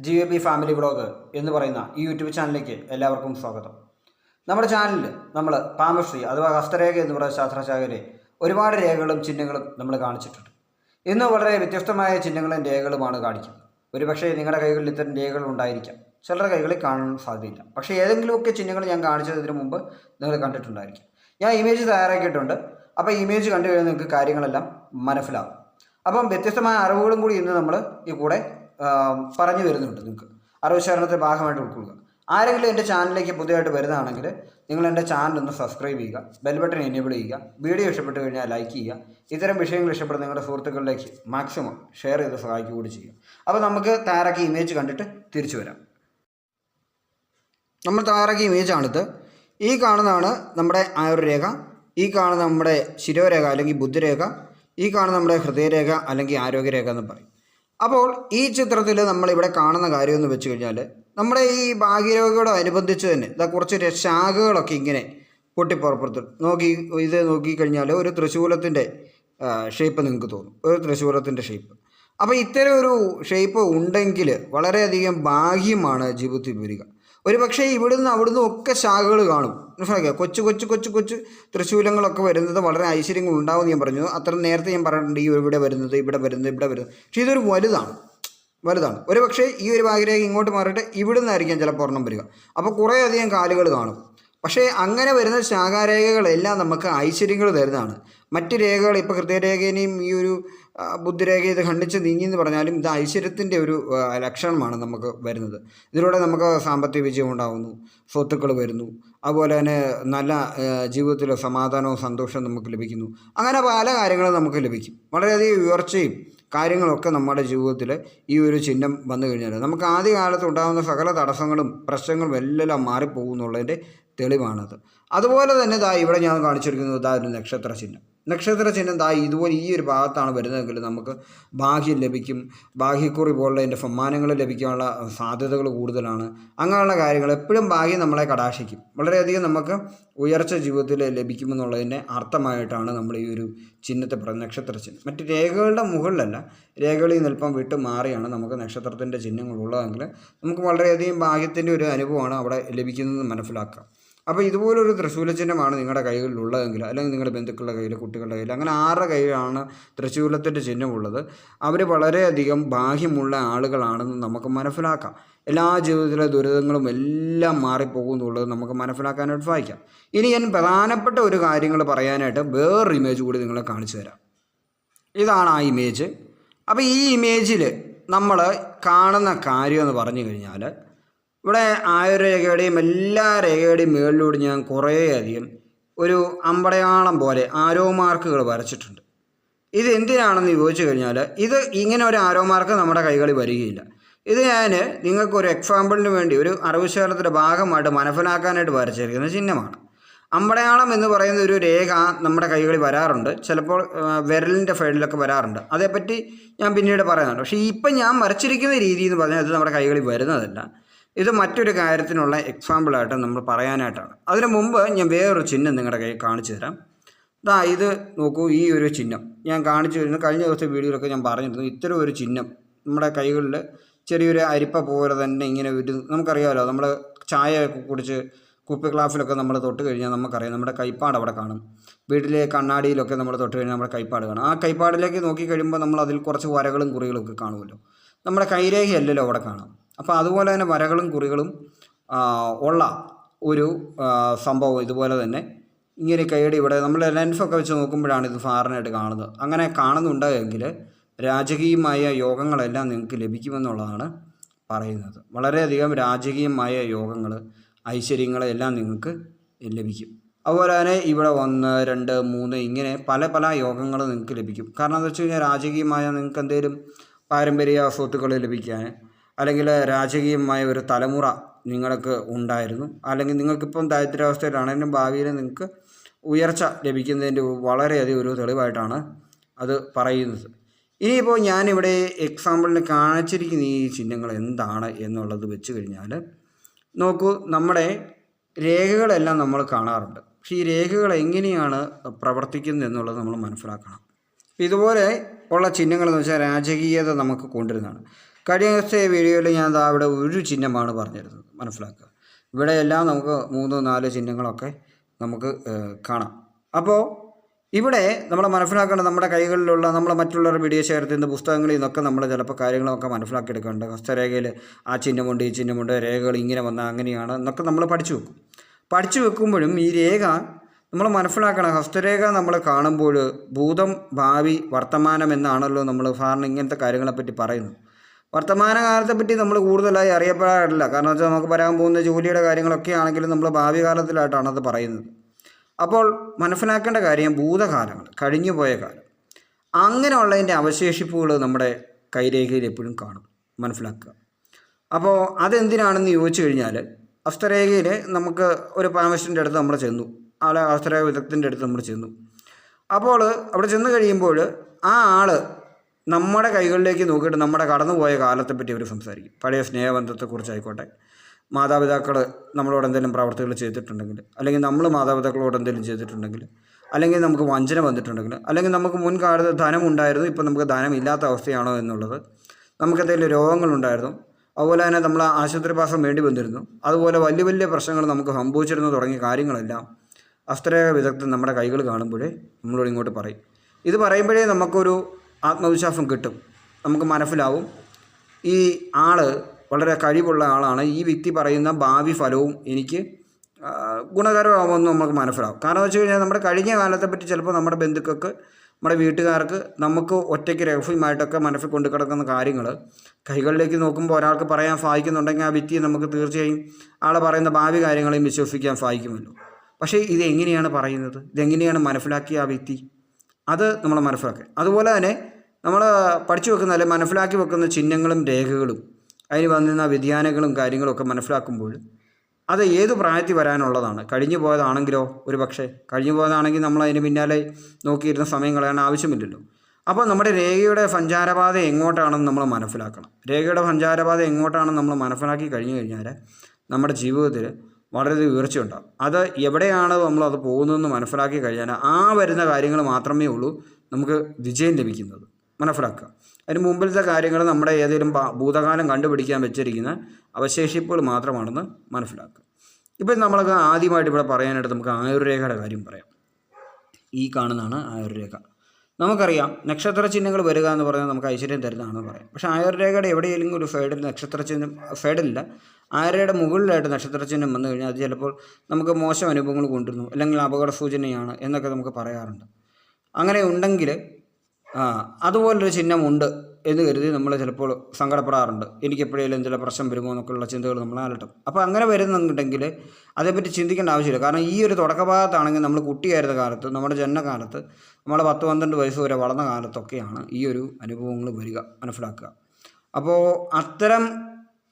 G A B family vlog എന്ന് പറയുന്ന ഈ യൂട്യൂബ് ചാനലിലേക്ക് എല്ലാവർക്കും സ്വാഗതം. നമ്മുടെ ചാനലിൽ നമ്മൾ പാമശ്രീ അഥവാ ഹസ്തരേഖ എന്ന് പറയുന്ന ശാസ്ത്രശാഖയിലെ ഒരുപാട് രേഖകളും ചിഹ്നങ്ങളും നമ്മൾ കാണിച്ചിട്ടുണ്ട്. ഇന്ന് വളരെ വ്യത്യസ്തമായ ചിഹ്നങ്ങളും രേഖകളുമാണ് കാണിക്കുന്നത്. ഒരുപക്ഷേ നിങ്ങളുടെ കൈകളിൽ ഇത്തരം രേഖകൾ ഉണ്ടായിരിക്കാം. ചിലരുടെ കൈകളിൽ കാണാൻ സാധ്യതയില്ല. പക്ഷേ ഏതെങ്കിലുമൊക്കെ ചിഹ്നങ്ങൾ ഞാൻ കാണിച്ചതിന് മുമ്പ് നിങ്ങൾ കണ്ടിട്ടുണ്ടായിരിക്കും. ഞാൻ ഇമേജ് തയ്യാറാക്കിയിട്ടുണ്ട്. അപ്പോൾ ഇമേജ് കണ്ടു കഴിഞ്ഞാൽ നിങ്ങൾക്ക് കാര്യങ്ങളെല്ലാം മനസ്സിലാവും. അപ്പം വ്യത്യസ്തമായ അറിവുകളും കൂടി ഇന്ന് നമ്മൾ ഈ കൂടെ പറഞ്ഞു വരുന്നുണ്ട് നിങ്ങൾക്ക്. അറിവ് ശരണത്തെ ഭാഗമായിട്ട് ഉൾക്കൊള്ളുക. ആരെങ്കിലും എന്റെ ചാനലിലേക്ക് പുതിയതായിട്ട് വരുന്നതാണെങ്കിൽ നിങ്ങൾ എന്റെ ചാനൽ ഒന്ന് സബ്സ്ക്രൈബ് ചെയ്യുക ബെൽ ബട്ടൺ എനേബിൾ ചെയ്യുക വീഡിയോ ഇഷ്ടപ്പെട്ട് കഴിഞ്ഞാൽ ലൈക്ക് ചെയ്യുക ഇത്തരം വിഷയങ്ങൾ ഇഷ്ടപ്പെടുന്ന നിങ്ങളുടെ സുഹൃത്തുക്കളിലേക്ക് മാക്സിമം ഷെയർ ചെയ്ത് സഹായിക്കുക ചെയ്യുക. അപ്പോൾ നമുക്ക് തയ്യാറാക്കിയ ഇമേജ് കണ്ടിട്ട് തിരിച്ചു വരാം. നമ്മൾ തയ്യാറാക്കിയ ഇമേജാണിത് ഈ കാണുന്നതാണ് നമ്മുടെ ആയുർരേഖ ഈ കാണുന്ന നമ്മുടെ ശിരോരേഖ അല്ലെങ്കിൽ ബുദ്ധിരേഖ ഈ കാണുന്ന നമ്മുടെ ഹൃദയരേഖ അല്ലെങ്കിൽ ആരോഗ്യരേഖ എന്ന് പറയും. അപ്പോൾ ഈ ചിത്രത്തിൽ നമ്മളിവിടെ കാണുന്ന കാര്യം എന്ന് വെച്ച് കഴിഞ്ഞാൽ നമ്മുടെ ഈ ഭാഗ്യരോഗയോട് അനുബന്ധിച്ച് തന്നെ ഇതാ കുറച്ച് ശാഖകളൊക്കെ ഇങ്ങനെ പൊട്ടിപ്പുറപ്പെടുത്തു. നോക്കി ഇത് നോക്കിക്കഴിഞ്ഞാൽ ഒരു തൃശൂലത്തിന്റെ ഷേപ്പ് നിങ്ങൾക്ക് തോന്നും. ഒരു തൃശൂലത്തിന്റെ ഷേപ്പ് അപ്പോൾ ഇത്തരം ഒരു ഷേപ്പ് ഉണ്ടെങ്കിൽ വളരെയധികം ഭാഗ്യമാണ് ജീവിതത്തിൽ വരിക. ഒരു പക്ഷേ ഇവിടുന്ന് അവിടുന്ന് ഒക്കെ ശാഖകൾ കാണും. മനസ്സിലാക്കുക കൊച്ചു കൊച്ചു കൊച്ചു കൊച്ചു തൃശ്ശൂലങ്ങളൊക്കെ വരുന്നത് വളരെ ഐശ്വര്യങ്ങൾ ഉണ്ടാവും ഞാൻ പറഞ്ഞു. അത്ര നേരത്തെ ഞാൻ പറഞ്ഞിട്ടുണ്ട് ഈ ഇവിടെ വരുന്നത് ഇവിടെ വരുന്നത് ഇവിടെ വരുന്നത്. പക്ഷേ ഇതൊരു വലുതാണ്. വലുതാണ്. ഒരു പക്ഷേ ഈ ഒരു ഭാഗരേഖ ഇങ്ങോട്ട് മാറിയിട്ട് ഇവിടുന്നായിരിക്കാം ചിലപ്പോൾ ഒരെണ്ണം വരിക. അപ്പോൾ കുറേയധികം കാലുകൾ കാണും. പക്ഷേ അങ്ങനെ വരുന്ന ശാഖാരേഖകളെല്ലാം നമുക്ക് ഐശ്വര്യങ്ങൾ തരുന്നതാണ്. മറ്റ് രേഖകൾ ഇപ്പോൾ ഹൃദയരേഖേനെയും ഈ ഒരു ബുദ്ധിരേഖയെ ബുദ്ധിരേഖ ഇത് ഖണ്ഡിച്ച് നീങ്ങി എന്ന് പറഞ്ഞാലും ഇത് ഐശ്വര്യത്തിന്റെ ഒരു ലക്ഷണമാണ് നമുക്ക് വരുന്നത്. ഇതിലൂടെ നമുക്ക് സാമ്പത്തിക വിജയം ഉണ്ടാകുന്നു സ്വത്തുക്കൾ വരുന്നു അതുപോലെ തന്നെ നല്ല ജീവിതത്തിൽ സമാധാനവും സന്തോഷവും നമുക്ക് ലഭിക്കുന്നു. അങ്ങനെ പല കാര്യങ്ങളും നമുക്ക് ലഭിക്കും. വളരെയധികം ഉയർച്ചയും കാര്യങ്ങളൊക്കെ നമ്മുടെ ജീവിതത്തിൽ ഈ ഒരു ചിഹ്നം വന്നു കഴിഞ്ഞാൽ നമുക്ക് ആദ്യ കാലത്ത് ഉണ്ടാകുന്ന സകല തടസ്സങ്ങളും പ്രശ്നങ്ങളും എല്ലാം മാറിപ്പോകുന്നുള്ളതിന്റെ തെളിവാണത്. അതുപോലെ തന്നെ ഇതാ ഇവിടെ ഞാൻ കാണിച്ചിരിക്കുന്നത് ഇതാ ഒരു നക്ഷത്ര ചിഹ്നം നക്ഷത്ര ചിഹ്നം ദാ ഇതുപോലെ ഈ ഒരു ഭാഗത്താണ് വരുന്നതെങ്കിൽ നമുക്ക് ഭാഗ്യം ലഭിക്കും. ഭാഗ്യക്കുറി പോലുള്ള എന്റെ സമ്മാനങ്ങൾ ലഭിക്കാനുള്ള സാധ്യതകൾ കൂടുതലാണ്. അങ്ങനെയുള്ള കാര്യങ്ങൾ എപ്പോഴും ഭാഗ്യം നമ്മളെ കടാക്ഷിക്കും. വളരെയധികം നമുക്ക് ഉയർച്ച ജീവിതത്തിൽ ലഭിക്കുമെന്നുള്ളതിന്റെ അർത്ഥമായിട്ടാണ് നമ്മൾ ഈ ഒരു ചിഹ്നത്തെ പറയുന്നത് നക്ഷത്ര ചിഹ്നം. മറ്റ് രേഖകളുടെ മുകളിലല്ല രേഖകളിൽ നിൽപ്പം വിട്ട് മാറിയാണ് നമുക്ക് നക്ഷത്രത്തിന്റെ ചിഹ്നങ്ങൾ ഉള്ളതെങ്കിൽ നമുക്ക് വളരെയധികം ഭാഗ്യത്തിന്റെ ഒരു അനുഭവമാണ് അവിടെ ലഭിക്കുന്നത് മനസ്സിലാക്കുക അപ്പോൾ ഇതുപോലൊരു തൃശ്ശൂല ചിഹ്നമാണ് നിങ്ങളുടെ കൈകളിൽ ഉള്ളതെങ്കിൽ അല്ലെങ്കിൽ നിങ്ങളുടെ ബന്ധുക്കളുടെ കയ്യിൽ കുട്ടികളുടെ കയ്യിൽ അങ്ങനെ ആറ് കയ്യിലാണ് തൃശൂലത്തിന്റെ ചിഹ്നമുള്ളത്? അവർ വളരെയധികം ബാഹ്യമുള്ള ആളുകളാണെന്ന് നമുക്ക് മനസ്സിലാക്കാം. എല്ലാ ജീവിതത്തിലെ ദുരിതങ്ങളും എല്ലാം മാറിപ്പോകും എന്നുള്ളത് നമുക്ക് മനസ്സിലാക്കാനായിട്ട് സഹായിക്കാം ഇനി ഞാൻ പ്രധാനപ്പെട്ട ഒരു കാര്യങ്ങൾ പറയാനായിട്ട് വേറൊരു ഇമേജ് കൂടി നിങ്ങളെ കാണിച്ചു തരാം. ഇതാണ് ആ ഇമേജ് അപ്പോൾ ഈ ഇമേജിൽ നമ്മൾ കാണുന്ന കാര്യം എന്ന് പറഞ്ഞു കഴിഞ്ഞാൽ ഇവിടെ ആയുർരേഖയുടെയും എല്ലാ രേഖയുടെയും മുകളിലൂടെ ഞാൻ കുറേയധികം ഒരു അമ്പടയാളം പോലെ ആരോ മാർക്കുകൾ വരച്ചിട്ടുണ്ട്. ഇത് എന്തിനാണെന്ന് ചോദിച്ചു കഴിഞ്ഞാൽ ഇത് ഇങ്ങനെ ഒരു ആരോ മാർക്ക് നമ്മുടെ കൈകളിൽ വരികയില്ല. ഇത് ഞാൻ നിങ്ങൾക്കൊരു എക്സാമ്പിളിന് വേണ്ടി ഒരു അറിവ് ശേഖരത്തിന്റെ ഭാഗമായിട്ട് മനസ്സിലാക്കാനായിട്ട് വരച്ചിരിക്കുന്ന ചിഹ്നമാണ്. അമ്പടയാളം എന്ന് പറയുന്ന ഒരു രേഖ നമ്മുടെ കൈകളിൽ വരാറുണ്ട്. ചിലപ്പോൾ വിരലിന്റെ സൈഡിലൊക്കെ വരാറുണ്ട്. അതേപ്പറ്റി ഞാൻ പിന്നീട് പറയുന്നുണ്ട് പക്ഷേ ഇപ്പം ഞാൻ വരച്ചിരിക്കുന്ന രീതി എന്ന് പറഞ്ഞാൽ അത് നമ്മുടെ കൈകളിൽ വരുന്നതല്ല. ഇത് മറ്റൊരു കാര്യത്തിനുള്ള എക്സാമ്പിളായിട്ട് നമ്മൾ പറയാനായിട്ടാണ്. അതിന് മുമ്പ് ഞാൻ വേറൊരു ചിഹ്നം നിങ്ങളുടെ കയ്യിൽ കാണിച്ചു തരാം. ദാ ഇത് നോക്കൂ ഈ ഒരു ചിഹ്നം. ഞാൻ കാണിച്ചു തരുന്നു. കഴിഞ്ഞ ദിവസത്തെ വീഡിയോയിലൊക്കെ ഞാൻ പറഞ്ഞിരുന്നു ഇത്തരം ഒരു ചിഹ്നം നമ്മുടെ കൈകളിൽ ചെറിയൊരു അരിപ്പ പോലെ തന്നെ ഇങ്ങനെ ഒരു നമുക്കറിയാമല്ലോ. നമ്മൾ ചായയൊക്കെ കുടിച്ച് കുപ്പി ഗ്ലാസ്സിലൊക്കെ നമ്മൾ തൊട്ട് കഴിഞ്ഞാൽ നമുക്കറിയാം നമ്മുടെ കൈപ്പാട് അവിടെ കാണും. വീട്ടിലെ കണ്ണാടിയിലൊക്കെ നമ്മൾ തൊട്ട് കഴിഞ്ഞാൽ നമ്മുടെ കൈപ്പാട് കാണും. ആ കൈപ്പാടിലേക്ക് നോക്കി കഴിയുമ്പോൾ നമ്മൾ അതിൽ കുറച്ച് വരകളും കുറികളും ഒക്കെ കാണുമല്ലോ. നമ്മുടെ കൈരേഖയല്ലല്ലോ അവിടെ കാണാം അപ്പോൾ അതുപോലെ തന്നെ വരകളും കുറികളും ഉള്ള ഒരു സംഭവം ഇതുപോലെ തന്നെ ഇങ്ങനെ കൈയുടെ ഇവിടെ നമ്മൾ ലെൻസൊക്കെ വെച്ച് നോക്കുമ്പോഴാണ് ഇത് ഫാറിനായിട്ട് കാണുന്നത്. അങ്ങനെ കാണുന്നുണ്ടെങ്കിൽ രാജകീയമായ യോഗങ്ങളെല്ലാം നിങ്ങൾക്ക് ലഭിക്കുമെന്നുള്ളതാണ് പറയുന്നത്. വളരെയധികം രാജകീയമായ യോഗങ്ങൾ ഐശ്വര്യങ്ങളെല്ലാം നിങ്ങൾക്ക് ലഭിക്കും. അതുപോലെ തന്നെ ഇവിടെ ഒന്ന് രണ്ട് മൂന്ന് ഇങ്ങനെ പല പല യോഗങ്ങൾ നിങ്ങൾക്ക് ലഭിക്കും. കാരണം എന്താ വെച്ച് കഴിഞ്ഞാൽ രാജകീയമായ നിങ്ങൾക്ക് എന്തെങ്കിലും പാരമ്പര്യ സ്വത്തുക്കൾ ലഭിക്കാൻ അല്ലെങ്കിൽ രാജകീയമായ ഒരു തലമുറ നിങ്ങൾക്ക് ഉണ്ടായിരുന്നു. അല്ലെങ്കിൽ നിങ്ങൾക്കിപ്പം ദാരിദ്ര്യാവസ്ഥയിലാണെങ്കിലും ഭാവിയിൽ നിങ്ങൾക്ക് ഉയർച്ച ലഭിക്കുന്നതിന്റെ വളരെയധികം ഒരു തെളിവായിട്ടാണ് അത് പറയുന്നത്. ഇനിയിപ്പോൾ ഞാനിവിടെ എക്സാമ്പിളിന് കാണിച്ചിരിക്കുന്ന ഈ ചിഹ്നങ്ങൾ എന്താണ് എന്നുള്ളത് വെച്ച് കഴിഞ്ഞാൽ നോക്കൂ നമ്മുടെ രേഖകളെല്ലാം നമ്മൾ കാണാറുണ്ട്. പക്ഷേ ഈ രേഖകൾ എങ്ങനെയാണ് പ്രവർത്തിക്കുന്നത് എന്നുള്ളത് നമ്മൾ മനസ്സിലാക്കണം. ഇതുപോലെ ഉള്ള ചിഹ്നങ്ങൾ എന്ന് വെച്ചാൽ രാജകീയത നമുക്ക് കൊണ്ടുവരുന്നതാണ്. കഴിഞ്ഞ ദിവസത്തെ വീഡിയോയിൽ ഞാൻ അവിടെ ഒരു ചിഹ്നമാണ് പറഞ്ഞിരുന്നത്. മനസ്സിലാക്കുക. ഇവിടെയെല്ലാം നമുക്ക് മൂന്ന് നാല് ചിഹ്നങ്ങളൊക്കെ നമുക്ക് കാണാം. അപ്പോൾ ഇവിടെ നമ്മൾ മനസ്സിലാക്കേണ്ട നമ്മുടെ കൈകളിലുള്ള നമ്മൾ മറ്റുള്ളവരുടെ വീഡിയോ ശേഖരത്തിൽ നിന്ന് പുസ്തകങ്ങളിൽ നിന്നൊക്കെ നമ്മൾ ചിലപ്പോൾ കാര്യങ്ങളൊക്കെ മനസ്സിലാക്കിയെടുക്കേണ്ട. ഹസ്തരേഖയിൽ ആ ചിഹ്നമുണ്ട് ഈ ചിഹ്നമുണ്ട് രേഖകൾ ഇങ്ങനെ വന്ന അങ്ങനെയാണ് എന്നൊക്കെ നമ്മൾ പഠിച്ചു വെക്കും. പഠിച്ചു വെക്കുമ്പോഴും ഈ രേഖ നമ്മൾ മനസ്സിലാക്കണം. ഹസ്തരേഖ നമ്മൾ കാണുമ്പോൾ ഭൂതം ഭാവി വർത്തമാനം എന്നാണല്ലോ നമ്മൾ സാറിന് ഇങ്ങനത്തെ കാര്യങ്ങളെപ്പറ്റി പറയുന്നത്. വർത്തമാനകാലത്തെ പറ്റി നമ്മൾ കൂടുതലായി അറിയപ്പെടാറില്ല. കാരണം വെച്ചാൽ നമുക്ക് പറയാൻ പോകുന്ന ജോലിയുടെ കാര്യങ്ങളൊക്കെ ആണെങ്കിലും നമ്മൾ ഭാവി കാലത്തിലായിട്ടാണ് അത് പറയുന്നത്. അപ്പോൾ മനസ്സിലാക്കേണ്ട കാര്യം ഭൂതകാലങ്ങൾ കഴിഞ്ഞു പോയ കാലം. അങ്ങനെയുള്ളതിന്റെ അവശേഷിപ്പുകൾ നമ്മുടെ കൈരേഖയിൽ എപ്പോഴും കാണും. മനസ്സിലാക്കുക. അപ്പോൾ അതെന്തിനാണെന്ന് ചോദിച്ചു കഴിഞ്ഞാൽ അസ്തരേഖയിൽ നമുക്ക് ഒരു പാമസ്റ്റിന്റെ അടുത്ത് നമ്മൾ ചെന്നു. ആളെ അസ്തരേഖ വിദഗ്ധന്റെ അടുത്ത് നമ്മൾ ചെന്നു. അപ്പോൾ അവിടെ ചെന്ന് കഴിയുമ്പോൾ ആ ആൾ നമ്മുടെ കൈകളിലേക്ക് നോക്കിയിട്ട് നമ്മുടെ കടന്നുപോയ കാലത്തെപ്പറ്റി അവർ സംസാരിക്കും. പഴയ സ്നേഹബന്ധത്തെക്കുറിച്ചായിക്കോട്ടെ മാതാപിതാക്കൾ നമ്മളോട് എന്തെങ്കിലും പ്രവർത്തികൾ ചെയ്തിട്ടുണ്ടെങ്കിൽ അല്ലെങ്കിൽ നമ്മൾ മാതാപിതാക്കളോട് എന്തെങ്കിലും ചെയ്തിട്ടുണ്ടെങ്കിൽ അല്ലെങ്കിൽ നമുക്ക് വഞ്ചന വന്നിട്ടുണ്ടെങ്കിൽ അല്ലെങ്കിൽ നമുക്ക് മുൻകാലത്ത് ധനം ഉണ്ടായിരുന്നു ഇപ്പം നമുക്ക് ധനം ഇല്ലാത്ത അവസ്ഥയാണോ എന്നുള്ളത് നമുക്ക് എന്തെങ്കിലും രോഗങ്ങളുണ്ടായിരുന്നു അതുപോലെ തന്നെ നമ്മൾ ആശുപത്രിവാസം വേണ്ടി വന്നിരുന്നു അതുപോലെ വലിയ വലിയ പ്രശ്നങ്ങൾ നമുക്ക് സംഭവിച്ചിരുന്നു തുടങ്ങിയ കാര്യങ്ങളെല്ലാം അസ്ത്രേഖ വിദഗ്ധൻ നമ്മുടെ കൈകൾ കാണുമ്പോഴേ നമ്മളോട് ഇങ്ങോട്ട് പറയും. ഇത് പറയുമ്പോഴേ നമുക്കൊരു ആത്മവിശ്വാസം കിട്ടും. നമുക്ക് മനസ്സിലാവും. ഈ ആൾ വളരെ കഴിവുള്ള ആളാണ്. ഈ വ്യക്തി പറയുന്ന ഭാവി ഫലവും എനിക്ക് ഗുണകരമാവുമെന്ന് നമുക്ക് മനസ്സിലാവും. കാരണം വെച്ച് കഴിഞ്ഞാൽ നമ്മുടെ കഴിഞ്ഞ കാലത്തെ പറ്റി ചിലപ്പോൾ നമ്മുടെ ബന്ധുക്കൾക്ക് നമ്മുടെ വീട്ടുകാർക്ക് നമുക്ക് ഒറ്റയ്ക്ക് രഹസ്യമായിട്ടൊക്കെ മനസ്സിൽ കൊണ്ടു കിടക്കുന്ന കാര്യങ്ങൾ കൈകളിലേക്ക് നോക്കുമ്പോൾ ഒരാൾക്ക് പറയാൻ സാധിക്കുന്നുണ്ടെങ്കിൽ ആ വ്യക്തിയെ നമുക്ക് തീർച്ചയായും ആളെ പറയുന്ന ഭാവി കാര്യങ്ങളെയും വിശ്വസിക്കാൻ സാധിക്കുമല്ലോ. പക്ഷേ ഇതെങ്ങനെയാണ് പറയുന്നത്? ഇതെങ്ങനെയാണ് മനസ്സിലാക്കിയ ആ വ്യക്തി? അത് നമ്മൾ മനസ്സിലാക്കുക. അതുപോലെ തന്നെ നമ്മൾ പഠിച്ചു വെക്കുന്ന അല്ലെങ്കിൽ മനസ്സിലാക്കി വെക്കുന്ന ചിഹ്നങ്ങളും രേഖകളും അതിന് വന്നിരുന്ന വ്യതിയാനങ്ങളും കാര്യങ്ങളും ഒക്കെ മനസ്സിലാക്കുമ്പോൾ അത് ഏത് പ്രായത്തിൽ വരാനുള്ളതാണ്? കഴിഞ്ഞു പോയതാണെങ്കിലോ ഒരു പക്ഷേ? കഴിഞ്ഞു പോയതാണെങ്കിൽ നമ്മൾ അതിന് പിന്നാലെ നോക്കിയിരുന്ന സമയം കളയാൻ ആവശ്യമില്ലല്ലോ. അപ്പോൾ നമ്മുടെ രേഖയുടെ സഞ്ചാരപാത എങ്ങോട്ടാണെന്ന് നമ്മൾ മനസ്സിലാക്കണം. രേഖയുടെ സഞ്ചാരപാത എങ്ങോട്ടാണെന്ന് നമ്മൾ മനസ്സിലാക്കി കഴിഞ്ഞു കഴിഞ്ഞാൽ നമ്മുടെ ജീവിതത്തിൽ വളരെ ഉയർച്ചയുണ്ടാകും അത് എവിടെയാണ് നമ്മളത് പോകുന്നതെന്ന് മനസ്സിലാക്കി കഴിഞ്ഞാൽ ആ വരുന്ന കാര്യങ്ങൾ മാത്രമേ ഉള്ളൂ നമുക്ക് വിജയം ലഭിക്കുന്നത്. മനസ്സിലാക്കുക. അതിന് മുമ്പിലത്തെ കാര്യങ്ങൾ നമ്മുടെ ഏതെങ്കിലും ഭൂതകാലം കണ്ടുപിടിക്കാൻ വെച്ചിരിക്കുന്ന അവശേഷിപ്പുകൾ മാത്രമാണെന്ന് മനസ്സിലാക്കുക. ഇപ്പം നമ്മൾക്ക് ആദ്യമായിട്ട് ഇവിടെ പറയാനായിട്ട് നമുക്ക് ആയുർരേഖയുടെ കാര്യം പറയാം. ഈ കാണുന്നതാണ് ആയുർരേഖ. നമുക്കറിയാം നക്ഷത്ര ചിഹ്നങ്ങൾ വരിക എന്ന് പറഞ്ഞാൽ നമുക്ക് ഐശ്വര്യം തരുന്നതാണെന്ന് പറയാം. പക്ഷേ ആയുർരേഖയുടെ എവിടെയെങ്കിലും ഒരു ഫേഡിൽ നക്ഷത്ര ചിഹ്നം ഫേഡില്ല ആയുർരേഖയുടെ മുകളിലായിട്ട് നക്ഷത്ര ചിഹ്നം വന്നു കഴിഞ്ഞാൽ അത് ചിലപ്പോൾ നമുക്ക് മോശം അനുഭവങ്ങൾ കൊണ്ടുവരുന്നു. അല്ലെങ്കിൽ അപകട സൂചനയാണ് എന്നൊക്കെ നമുക്ക് പറയാറുണ്ട്. അങ്ങനെ ഉണ്ടെങ്കിൽ അതുപോലൊരു ചിഹ്നമുണ്ട് എന്ന് കരുതി നമ്മൾ ചിലപ്പോൾ സങ്കടപ്പെടാറുണ്ട്. എനിക്ക് എപ്പോഴേലും ചില പ്രശ്നം വരുമോ എന്നൊക്കെയുള്ള ചിന്തകൾ നമ്മൾ അലട്ടും അപ്പോൾ അങ്ങനെ വരുന്നുണ്ടെങ്കിൽ അതേപ്പറ്റി ചിന്തിക്കേണ്ട ആവശ്യമില്ല. കാരണം ഈ ഒരു തുടക്കഭാഗത്താണെങ്കിൽ നമ്മൾ കുട്ടിയായിരുന്ന കാലത്ത് നമ്മുടെ ജനനകാലത്ത് നമ്മൾ പത്ത് പന്ത്രണ്ട് വയസ്സ് വരെ വളർന്ന കാലത്തൊക്കെയാണ് ഈ ഒരു അനുഭവങ്ങൾ വരിക മനസ്സിലാക്കുക. അപ്പോൾ അത്തരം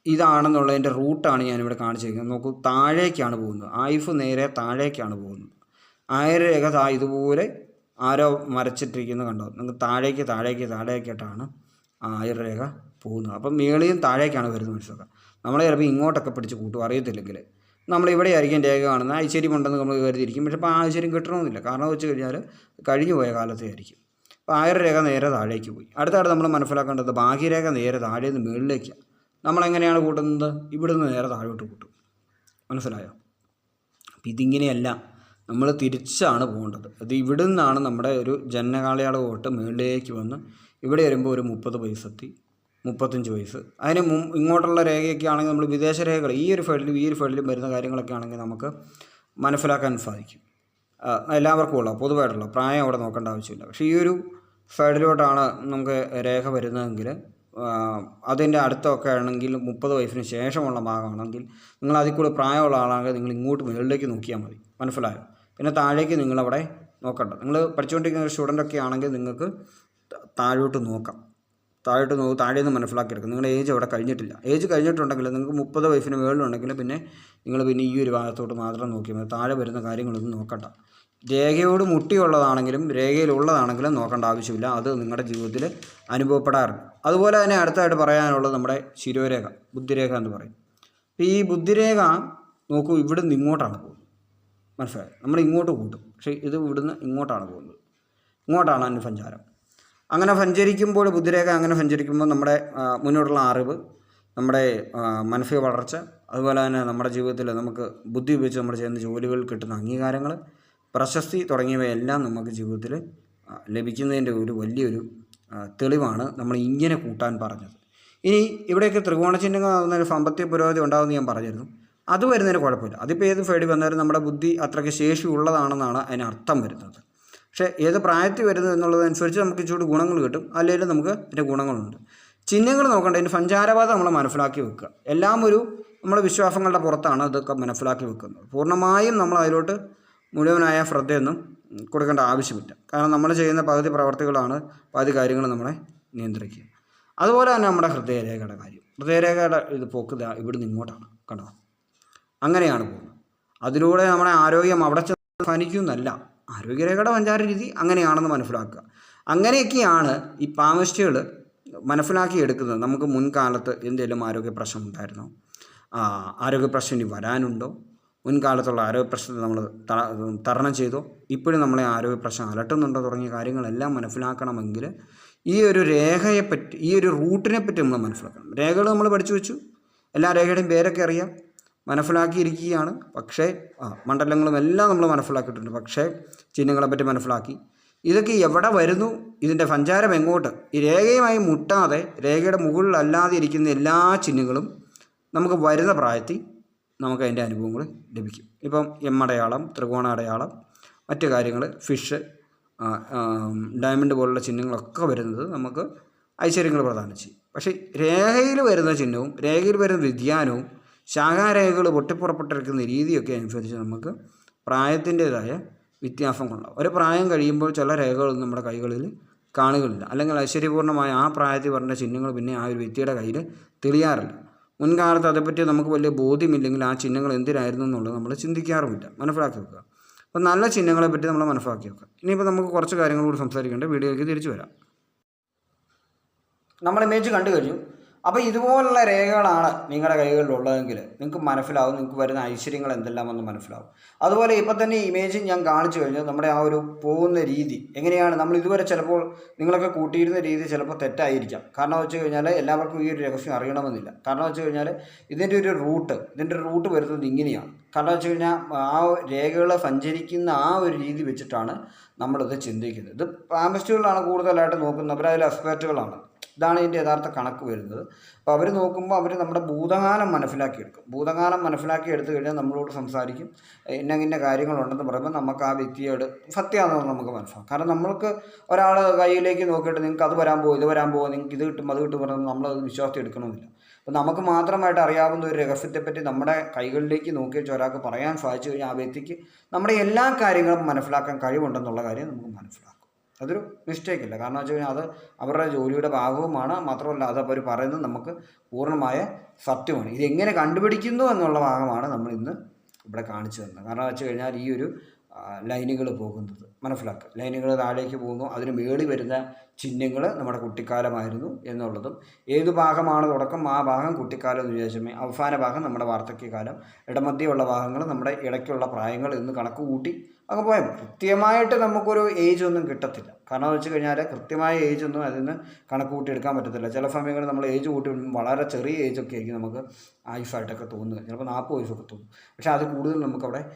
ഇതാണെന്നുള്ളതിന്റെ റൂട്ടാണ് ഞാനിവിടെ കാണിച്ചിരിക്കുന്നത്. നോക്കൂ താഴേക്കാണ് പോകുന്നത്. ആയിഫ് നേരെ താഴേക്കാണ് പോകുന്നത്. ആയുർരേഖ താ ഇതുപോലെ ആരോ മരച്ചിട്ടിരിക്കുന്നത് കണ്ടോ? നിങ്ങൾക്ക് താഴേക്ക് താഴേക്ക് താഴേക്കായിട്ടാണ് ആയുർരേഖ പോകുന്നത്. അപ്പം മേളിയും താഴേക്കാണ് വരുന്നത് മനസ്സിലാക്കുക. നമ്മളെ ചിലപ്പോൾ ഇങ്ങോട്ടൊക്കെ പിടിച്ച് കൂട്ടും അറിയത്തില്ലെങ്കിൽ. നമ്മൾ ഇവിടെ ആയിരിക്കും രേഖ കാണുന്നത്. ഐശ്വര്യം ഉണ്ടെന്ന് നമ്മൾ കരുതിയിരിക്കും. പക്ഷേ അപ്പോൾ ഐശ്വര്യം കിട്ടണമെന്നില്ല. കാരണം വെച്ച് കഴിഞ്ഞാൽ കഴിഞ്ഞു പോയ കാലത്തെ ആയിരിക്കും. അപ്പോൾ ആയുർരേഖ നേരെ താഴേക്ക് പോയി. അടുത്തായിട്ട് നമ്മൾ മനസ്സിലാക്കേണ്ടത് ഭാഗ്യരേഖ നേരെ താഴെ നിന്ന് മുകളിലേക്കാണ് നമ്മളെങ്ങനെയാണ് കൂട്ടുന്നത്? ഇവിടുന്ന് നേരെ താഴോട്ട് കൂട്ടും. മനസ്സിലായോ? അപ്പം ഇതിങ്ങനെയല്ല. നമ്മൾ തിരിച്ചാണ് പോകേണ്ടത്. അത് ഇവിടെ നിന്നാണ് നമ്മുടെ ഒരു ജനകാലയാള തൊട്ട് മുകളിലേക്ക് വന്ന് ഇവിടെ വരുമ്പോൾ ഒരു മുപ്പത് പൈസത്തി മുപ്പത്തഞ്ച് വയസ്സ് അതിന് മും ഇങ്ങോട്ടുള്ള രേഖയൊക്കെ ആണെങ്കിൽ നമ്മൾ വിദേശ രേഖകൾ ഈ ഒരു ഫീൽഡിലും ഈ ഒരു ഫീൽഡിലും വരുന്ന കാര്യങ്ങളൊക്കെ ആണെങ്കിൽ നമുക്ക് മനസ്സിലാക്കാൻ സാധിക്കും. എല്ലാവർക്കും ഉള്ള പൊതുവായിട്ടുള്ള പ്രായം അവിടെ നോക്കേണ്ട ആവശ്യമില്ല. പക്ഷേ ഈ ഒരു സൈഡിലോട്ടാണ് നമുക്ക് രേഖ വരുന്നതെങ്കിൽ അതിന്റെ അടുത്തൊക്കെ ആണെങ്കിൽ മുപ്പത് വയസ്സിന് ശേഷമുള്ള ഭാഗമാണെങ്കിൽ നിങ്ങൾ അതിൽ കൂടെ പ്രായമുള്ള ആളാണെങ്കിൽ നിങ്ങൾ ഇങ്ങോട്ട് മുകളിലേക്ക് നോക്കിയാൽ മതി. മനസ്സിലായോ? പിന്നെ താഴേക്ക് നിങ്ങളവിടെ നോക്കണ്ട. നിങ്ങൾ പഠിച്ചുകൊണ്ടിരിക്കുന്ന ഒരു സ്റ്റുഡന്റൊക്കെ ആണെങ്കിൽ നിങ്ങൾക്ക് താഴോട്ട് നോക്കാം. താഴോട്ട് നോക്കും താഴെ നിന്ന് മനസ്സിലാക്കിയെടുക്കും. നിങ്ങളുടെ ഏജ് അവിടെ കഴിഞ്ഞിട്ടില്ല. ഏജ് കഴിഞ്ഞിട്ടുണ്ടെങ്കിൽ നിങ്ങൾക്ക് മുപ്പത് വയസ്സിന് മുകളിലുണ്ടെങ്കിൽ പിന്നെ നിങ്ങൾ പിന്നെ ഈ ഒരു ഭാഗത്തോട്ട് മാത്രം നോക്കിയാൽ മതി. താഴെ വരുന്ന കാര്യങ്ങളൊന്നും നോക്കണ്ട. രേഖയോട് മുട്ടിയുള്ളതാണെങ്കിലും രേഖയിലുള്ളതാണെങ്കിലും നോക്കേണ്ട ആവശ്യമില്ല. അത് നിങ്ങളുടെ ജീവിതത്തിൽ അനുഭവപ്പെടാറുണ്ട് അതുപോലെ തന്നെ അടുത്തായിട്ട് പറയാനുള്ളത് നമ്മുടെ ശിരോരേഖ ബുദ്ധിരേഖ എന്ന് പറയും. അപ്പോൾ ഈ ബുദ്ധിരേഖ നോക്കൂ ഇവിടെ ഇവിടുന്ന് ഇങ്ങോട്ടാണ് പോകുന്നത്. മനസ്സിലായി? നമ്മൾ ഇങ്ങോട്ട് കൂട്ടും. പക്ഷേ ഇത് ഇവിടുന്ന് ഇങ്ങോട്ടാണ് പോകുന്നത്. ഇങ്ങോട്ടാണ് അനുസഞ്ചാരം. സഞ്ചാരം അങ്ങനെ സഞ്ചരിക്കുമ്പോൾ ബുദ്ധിരേഖ അങ്ങനെ സഞ്ചരിക്കുമ്പോൾ നമ്മുടെ മുന്നോട്ടുള്ള അറിവ് നമ്മുടെ മാനസിക വളർച്ച അതുപോലെ തന്നെ നമ്മുടെ ജീവിതത്തിൽ നമുക്ക് ബുദ്ധി ഉപയോഗിച്ച് നമ്മൾ ചെയ്യുന്ന ജോലികൾ കിട്ടുന്ന അംഗീകാരങ്ങൾ പ്രശസ്തി തുടങ്ങിയവയെല്ലാം നമുക്ക് ജീവിതത്തിൽ ലഭിക്കുന്നതിന്റെ ഒരു വലിയൊരു തെളിവാണ് നമ്മൾ ഇങ്ങനെ കൂട്ടാൻ പറഞ്ഞത്. ഇനി ഇവിടെയൊക്കെ ത്രികോണ ചിഹ്നങ്ങൾ ഒരു സാമ്പത്തിക പുരോഗതി ഉണ്ടാകുമെന്ന് ഞാൻ പറഞ്ഞിരുന്നു. അത് വരുന്നതിന് കുഴപ്പമില്ല. അതിപ്പോൾ ഏത് ഫേഡി വന്നാലും നമ്മുടെ ബുദ്ധി അത്രയ്ക്ക് ശേഷി ഉള്ളതാണെന്നാണ് അതിന് അർത്ഥം വരുന്നത്. പക്ഷേ ഏത് പ്രായത്തിൽ വരുന്നത് എന്നുള്ളതനുസരിച്ച് നമുക്ക് ഇച്ചിരി ഗുണങ്ങൾ കിട്ടും. അല്ലെങ്കിൽ നമുക്ക് അതിന്റെ ഗുണങ്ങളുണ്ട്. ചിഹ്നങ്ങൾ നോക്കണ്ട ഇതിന്റെ സഞ്ചാരപാത നമ്മൾ മനസ്സിലാക്കി വെക്കുക. എല്ലാം ഒരു നമ്മുടെ വിശ്വാസങ്ങളുടെ പുറത്താണ് ഇതൊക്കെ മനസ്സിലാക്കി വെക്കുന്നത്. പൂർണമായും നമ്മൾ അതിലോട്ട് മുഴുവനായ ശ്രദ്ധയൊന്നും കൊടുക്കേണ്ട ആവശ്യമില്ല. കാരണം നമ്മൾ ചെയ്യുന്ന പകുതി പ്രവർത്തികളാണ് പകുതി കാര്യങ്ങൾ നമ്മളെ നിയന്ത്രിക്കുക. അതുപോലെ തന്നെ നമ്മുടെ ഹൃദയരേഖയുടെ കാര്യം. ഹൃദയരേഖയുടെ ഇത് പോക്ക് ഇവിടുന്ന് ഇങ്ങോട്ടാണ് കണ്ടോ അങ്ങനെയാണ് പോകുന്നത്. അതിലൂടെ നമ്മുടെ ആരോഗ്യം അവിടെ ചെന്ന് ഫനിക്കുന്നല്ല ആരോഗ്യരേഖയുടെ വഞ്ചാര രീതി അങ്ങനെയാണെന്ന് മനസ്സിലാക്കുക. അങ്ങനെയൊക്കെയാണ് ഈ പാമിസ്റ്റുകൾ മനസ്സിലാക്കി എടുക്കുന്നത് നമുക്ക് മുൻകാലത്ത് എന്തെങ്കിലും ആരോഗ്യ പ്രശ്നം ഉണ്ടായിരുന്നോ? ആരോഗ്യ പ്രശ്നം ഇനി വരാനുണ്ടോ? മുൻകാലത്തുള്ള ആരോഗ്യ പ്രശ്നത്തെ നമ്മൾ തരണം ചെയ്തോ? ഇപ്പോഴും നമ്മളെ ആരോഗ്യ പ്രശ്നം അലട്ടുന്നുണ്ടോ? തുടങ്ങിയ കാര്യങ്ങളെല്ലാം മനസ്സിലാക്കണമെങ്കിൽ ഈ ഒരു രേഖയെപ്പറ്റി ഈ ഒരു റൂട്ടിനെ പറ്റി നമ്മൾ മനസ്സിലാക്കണം. രേഖകൾ നമ്മൾ പഠിച്ചു വെച്ചു. എല്ലാ രേഖയുടെയും പേരൊക്കെ അറിയാം. മനസ്സിലാക്കിയിരിക്കുകയാണ്. പക്ഷേ ആ മണ്ഡലങ്ങളും എല്ലാം നമ്മൾ മനസ്സിലാക്കിയിട്ടുണ്ട്. പക്ഷേ ചിഹ്നങ്ങളെ പറ്റി മനസ്സിലാക്കി. ഇതൊക്കെ എവിടെ വരുന്നു? ഇതിന്റെ സഞ്ചാരം എങ്ങോട്ട്? ഈ രേഖയുമായി മുട്ടാതെ രേഖയുടെ മുകളിലല്ലാതെ ഇരിക്കുന്ന എല്ലാ ചിഹ്നങ്ങളും നമുക്ക് വരുന്ന പ്രായത്തിൽ നമുക്ക് അതിന്റെ അനുഭവങ്ങൾ ലഭിക്കും. ഇപ്പം എം അടയാളം ത്രികോണ അടയാളം മറ്റു കാര്യങ്ങൾ ഫിഷ് ഡയമണ്ട് പോലുള്ള ചിഹ്നങ്ങളൊക്കെ വരുന്നത് നമുക്ക് ഐശ്വര്യങ്ങൾ പ്രദാനം ചെയ്യും. പക്ഷേ രേഖയിൽ വരുന്ന ചിഹ്നവും രേഖയിൽ വരുന്ന വ്യതിയാനവും ശാഖാരേഖകൾ പൊട്ടിപ്പുറപ്പെട്ടിരിക്കുന്ന രീതിയൊക്കെ അനുസരിച്ച് നമുക്ക് പ്രായത്തിന്റേതായ വ്യത്യാസങ്ങളുണ്ടാവും. ഒരു പ്രായം കഴിയുമ്പോൾ ചില രേഖകളൊന്നും നമ്മുടെ കൈകളിൽ കാണുകയില്ല. അല്ലെങ്കിൽ ഐശ്വര്യപൂർണമായ ആ പ്രായത്തിൽ പറഞ്ഞ ചിഹ്നങ്ങൾ പിന്നെ ആ ഒരു വ്യക്തിയുടെ കയ്യിൽ തെളിയാറില്ല. മുൻകാലത്ത് അതേപ്പറ്റി നമുക്ക് വലിയ ബോധ്യമില്ലെങ്കിൽ ആ ചിഹ്നങ്ങൾ എന്തിനായിരുന്നു എന്നുള്ളത് നമ്മൾ ചിന്തിക്കാറുമില്ല. മനസ്സിലാക്കി വെക്കുക. അപ്പോൾ നല്ല ചിഹ്നങ്ങളെ പറ്റി നമ്മൾ മനസ്സിലാക്കി വെക്കുക. ഇനിയിപ്പോൾ നമുക്ക് കുറച്ച് കാര്യങ്ങൾ കൂടി സംസാരിക്കേണ്ട വീഡിയോയിലേക്ക് തിരിച്ചു വരാം. നമ്മൾ ഇമേജ് കണ്ടു കഴിഞ്ഞു. അപ്പോൾ ഇതുപോലുള്ള രേഖകളാണ് നിങ്ങളുടെ കൈകളിലുള്ളതെങ്കിൽ നിങ്ങൾക്ക് മനസ്സിലാവും നിങ്ങൾക്ക് വരുന്ന ഐശ്വര്യങ്ങൾ എന്തെല്ലാമെന്ന് മനസ്സിലാവും. അതുപോലെ ഇപ്പം തന്നെ ഇമേജ് ഞാൻ കാണിച്ചു കഴിഞ്ഞു നമ്മുടെ ആ ഒരു പോകുന്ന രീതി എങ്ങനെയാണ് നമ്മൾ ഇതുവരെ ചിലപ്പോൾ നിങ്ങളൊക്കെ കൂട്ടിയിരുന്ന രീതി ചിലപ്പോൾ തെറ്റായിരിക്കാം. കാരണം വെച്ച് കഴിഞ്ഞാൽ എല്ലാവർക്കും ഈ ഒരു രഹസ്യം അറിയണമെന്നില്ല. കാരണം വെച്ച് കഴിഞ്ഞാൽ ഇതിന്റെ ഒരു റൂട്ട് ഇതിന്റെ റൂട്ട് വരുന്നത് ഇങ്ങനെയാണ്. കാരണം വെച്ച് കഴിഞ്ഞാൽ ആ രേഖകൾ സഞ്ചരിക്കുന്ന ആ ഒരു രീതി വെച്ചിട്ടാണ് നമ്മളിത് ചിന്തിക്കുന്നത്. ഇത് പാമിസ്റ്റുകളാണ് കൂടുതലായിട്ട് നോക്കുന്നത് അവരതിൽ എക്സ്പേർട്ടുകളാണ് ഇതാണ് ഇതിന്റെ യഥാർത്ഥ കണക്ക് വരുന്നത്. അപ്പോൾ അവർ നോക്കുമ്പോൾ അവർ നമ്മുടെ ഭൂതകാലം മനസ്സിലാക്കിയെടുക്കും. ഭൂതകാലം മനസ്സിലാക്കി എടുത്തു കഴിഞ്ഞാൽ നമ്മളോട് സംസാരിക്കും. ഇന്ന ഇന്ന കാര്യങ്ങളുണ്ടെന്ന് പറയുമ്പോൾ നമുക്ക് ആ വ്യക്തിയോട് സത്യമാണെന്ന് നമുക്ക് മനസ്സിലാവും. കാരണം നമ്മൾക്ക് ഒരാൾ കയ്യിലേക്ക് നോക്കിയിട്ട് നിങ്ങൾക്ക് അത് വരാൻ പോകും ഇത് വരാൻ പോകും നിങ്ങൾക്ക് ഇത് കിട്ടും അത് കിട്ടും പറയുമ്പോൾ നമ്മളത് വിശ്വാസത്തിൽ എടുക്കണമെന്നില്ല അപ്പോൾ നമുക്ക് മാത്രമായിട്ട് അറിയാവുന്ന ഒരു രഹസ്യത്തെപ്പറ്റി നമ്മുടെ കൈകളിലേക്ക് നോക്കി വെച്ച് ഒരാൾക്ക് പറയാൻ സാധിച്ചു കഴിഞ്ഞാൽ ആ വ്യക്തിക്ക് നമ്മുടെ എല്ലാ കാര്യങ്ങളും മനസ്സിലാക്കാൻ കഴിവുണ്ടെന്നുള്ള കാര്യം നമുക്ക് മനസ്സിലാക്കും. അതൊരു മിസ്റ്റേക്ക് ഇല്ല കാരണം വെച്ച് കഴിഞ്ഞാൽ അത് അവരുടെ ജോലിയുടെ ഭാഗവുമാണ്. മാത്രമല്ല അത് അവർ പറയുന്നത് നമുക്ക് പൂർണമായ സത്യമാണ്. ഇതെങ്ങനെ കണ്ടുപിടിക്കുന്നു എന്നുള്ള ഭാഗമാണ് നമ്മൾ ഇന്ന് ഇവിടെ കാണിച്ചു തന്നത്. കാരണം വെച്ച് കഴിഞ്ഞാൽ ഈ ഒരു ലൈനുകൾ പോകുന്നത്. മനസ്സിലാക്കുക ലൈനുകൾ താഴേക്ക് പോകുന്നു. അതിന് മേളി വരുന്ന ചിഹ്നങ്ങൾ നമ്മുടെ കുട്ടിക്കാലമായിരുന്നു എന്നുള്ളതും ഏത് ഭാഗമാണ് തുടക്കം ആ ഭാഗം കുട്ടിക്കാലം എന്ന് വിചാരിച്ചമേ. അവസാന ഭാഗം നമ്മുടെ വാർദ്ധക്യകാലം ഇടമധ്യമുള്ള ഭാഗങ്ങൾ നമ്മുടെ ഇടയ്ക്കുള്ള പ്രായങ്ങൾ എന്ന് കണക്ക് കൂട്ടി അങ്ങ് പോയാൽ കൃത്യമായിട്ട് നമുക്കൊരു ഏജ് ഒന്നും കിട്ടത്തില്ല. കാരണം വെച്ച് കഴിഞ്ഞാൽ കൃത്യമായ ഏജ് ഒന്നും അതിൽ നിന്ന് കണക്ക് കൂട്ടിയെടുക്കാൻ പറ്റത്തില്ല. ചില സമയങ്ങളിൽ നമ്മൾ ഏജ് കൂട്ടി വളരെ ചെറിയ ഏജൊക്കെ ആയിരിക്കും നമുക്ക് ആയുസായിട്ടൊക്കെ തോന്നുക. ചിലപ്പോൾ നാൽപ്പത് വയസ്സൊക്കെ തോന്നും. പക്ഷേ അത് കൂടുതൽ നമുക്കവിടെ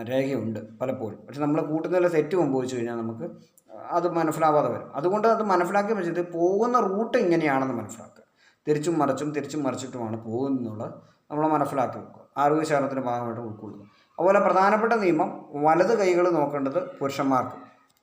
രേഖയുണ്ട് പലപ്പോഴും. പക്ഷെ നമ്മൾ കൂട്ടുന്നതിലെ തെറ്റ് സംഭവിച്ചു കഴിഞ്ഞാൽ നമുക്ക് അത് മനസ്സിലാവാതെ വരും. അതുകൊണ്ട് അത് മനസ്സിലാക്കി വെച്ചത് പോകുന്ന റൂട്ട് ഇങ്ങനെയാണെന്ന് മനസ്സിലാക്കുക. തിരിച്ചും മറിച്ചും തിരിച്ചും മറിച്ചിട്ടുമാണ് പോകുന്നുള്ളത് നമ്മൾ മനസ്സിലാക്കി വെക്കുക. ആരോഗ്യ ശേഖരണത്തിന്റെ ഭാഗമായിട്ട് ഉൾക്കൊള്ളുക. അതുപോലെ പ്രധാനപ്പെട്ട നിയമം വലത് കൈകൾ നോക്കേണ്ടത് പുരുഷന്മാർക്ക്.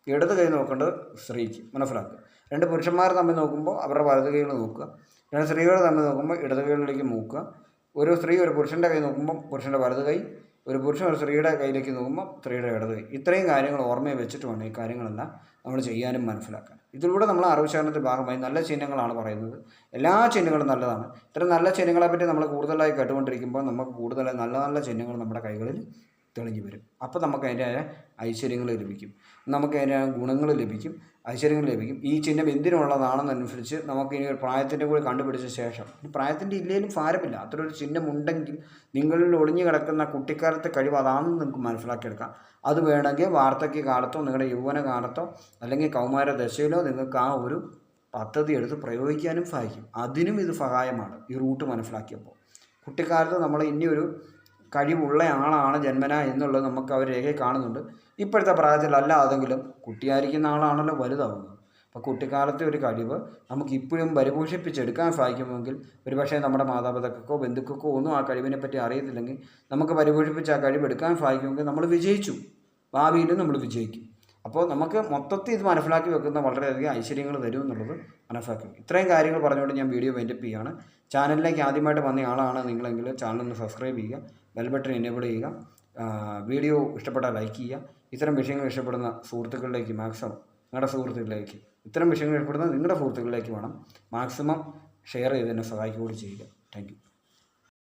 ഇടത് കൈ നോക്കേണ്ടത് സ്ത്രീക്ക്. മനസ്സിലാക്കുക. രണ്ട് പുരുഷന്മാർ തമ്മിൽ നോക്കുമ്പോൾ അവരുടെ വലത് കൈകൾ നോക്കുക. രണ്ട് സ്ത്രീകൾ തമ്മിൽ നോക്കുമ്പോൾ ഇടത് കൈകളിലേക്ക് നോക്കുക ഒരു സ്ത്രീ ഒരു പുരുഷന്റെ കൈ നോക്കുമ്പോൾ പുരുഷന്റെ വലത് കൈ ഒരു പുരുഷൻ ഒരു സ്ത്രീയുടെ കയ്യിലേക്ക് നോക്കുമ്പോൾ സ്ത്രീയുടെ ഇടത് ഇത്രയും കാര്യങ്ങൾ ഓർമ്മയിൽ വെച്ചിട്ട് വേണം ഈ കാര്യങ്ങളെല്ലാം നമ്മൾ ചെയ്യാനും മനസ്സിലാക്കാൻ. ഇതിലൂടെ നമ്മൾ അറിവുശാരണത്തിന്റെ ഭാഗമായി നല്ല ചിഹ്നങ്ങളാണ് പറയുന്നത്. എല്ലാ ചിഹ്നങ്ങളും നല്ലതാണ്. ഇത്തരം നല്ല ചിഹ്നങ്ങളെപ്പറ്റി നമ്മൾ കൂടുതലായി കേട്ടുകൊണ്ടിരിക്കുമ്പോൾ നമുക്ക് കൂടുതലായി നല്ല നല്ല ചിഹ്നങ്ങൾ നമ്മുടെ കൈകളിൽ തെളിഞ്ഞു വരും. അപ്പോൾ നമുക്ക് അതിന്റെ ഐശ്വര്യങ്ങൾ ലഭിക്കും. നമുക്ക് അതിന് ഗുണങ്ങൾ ലഭിക്കും ഐശ്വര്യങ്ങൾ ലഭിക്കും. ഈ ചിഹ്നം എന്തിനുള്ളതാണെന്നനുസരിച്ച് നമുക്ക് ഇനി പ്രായത്തിന്റെ കൂടി കണ്ടുപിടിച്ച ശേഷം പ്രായത്തിന്റെ ഇല്ലേലും ഭാരമില്ല. അത്രയൊരു ചിഹ്നം ഉണ്ടെങ്കിൽ നിങ്ങളിൽ ഒളിഞ്ഞു കിടക്കുന്ന കുട്ടിക്കാലത്തെ കഴിവ് അതാണെന്ന് നിങ്ങൾക്ക് മനസ്സിലാക്കിയെടുക്കാം. അത് വേണമെങ്കിൽ വാർദ്ധക്യ കാലത്തോ നിങ്ങളുടെ യൗവന കാലത്തോ അല്ലെങ്കിൽ കൗമാര ദശയിലോ നിങ്ങൾക്ക് ആ ഒരു പദ്ധതി എടുത്ത് പ്രയോഗിക്കാനും സഹായിക്കും. അതിനും ഇത് സഹായമാണ് ഈ റൂട്ട് മനസ്സിലാക്കിയപ്പോൾ. കുട്ടിക്കാലത്ത് നമ്മൾ ഇനി ഒരു കഴിവുള്ള ആളാണ് ജന്മന എന്നുള്ളത് നമുക്ക് അവർ രേഖയിൽ കാണുന്നുണ്ട്. ഇപ്പോഴത്തെ പ്രായത്തിലല്ല അതെങ്കിലും കുട്ടിയായിരിക്കുന്ന ആളാണല്ലോ വലുതാവുന്നത്. അപ്പോൾ കുട്ടിക്കാലത്തെ ഒരു കഴിവ് നമുക്ക് ഇപ്പോഴും പരിപോഷിപ്പിച്ചെടുക്കാൻ സാധിക്കുമെങ്കിൽ ഒരുപക്ഷെ നമ്മുടെ മാതാപിതാക്കൾക്കോ ബന്ധുക്കൾക്കോ ഒന്നും ആ കഴിവിനെ പറ്റി അറിയത്തില്ലെങ്കിൽ നമുക്ക് പരിപോഷിപ്പിച്ച് ആ കഴിവ് എടുക്കാൻ സാധിക്കുമെങ്കിൽ നമ്മൾ വിജയിച്ചു. ഭാവിയിലും നമ്മൾ വിജയിക്കും. അപ്പോൾ നമുക്ക് മൊത്തത്തിൽ ഇത് മനസ്സിലാക്കി വെക്കുന്ന വളരെയധികം ഐശ്വര്യങ്ങൾ തരും എന്നുള്ളത് മനസ്സിലാക്കി. ഇത്രയും കാര്യങ്ങൾ പറഞ്ഞുകൊണ്ട് ഞാൻ വീഡിയോ വൈൻഡപ്പ് ചെയ്യുകയാണ്. ചാനലിലേക്ക് ആദ്യമായിട്ട് വന്ന ആളാണ് നിങ്ങളെങ്കിൽ ചാനൽ ഒന്ന് സബ്സ്ക്രൈബ് ചെയ്യുക ബെൽ ബട്ടൺ എനേബിൾ ചെയ്യുക വീഡിയോ ഇഷ്ടപ്പെട്ടാൽ ലൈക്ക് ചെയ്യുക. ഇത്തരം വിഷയങ്ങൾ ഇഷ്ടപ്പെടുന്ന സുഹൃത്തുക്കളിലേക്ക് മാക്സിമം നിങ്ങളുടെ സുഹൃത്തുക്കളിലേക്ക് ഇത്തരം വിഷയങ്ങൾ ഇഷ്ടപ്പെടുന്ന നിങ്ങളുടെ സുഹൃത്തുക്കളിലേക്ക് വേണം മാക്സിമം ഷെയർ ചെയ്ത് എന്നെ സഹായിക്കുകയും ചെയ്യുക. താങ്ക്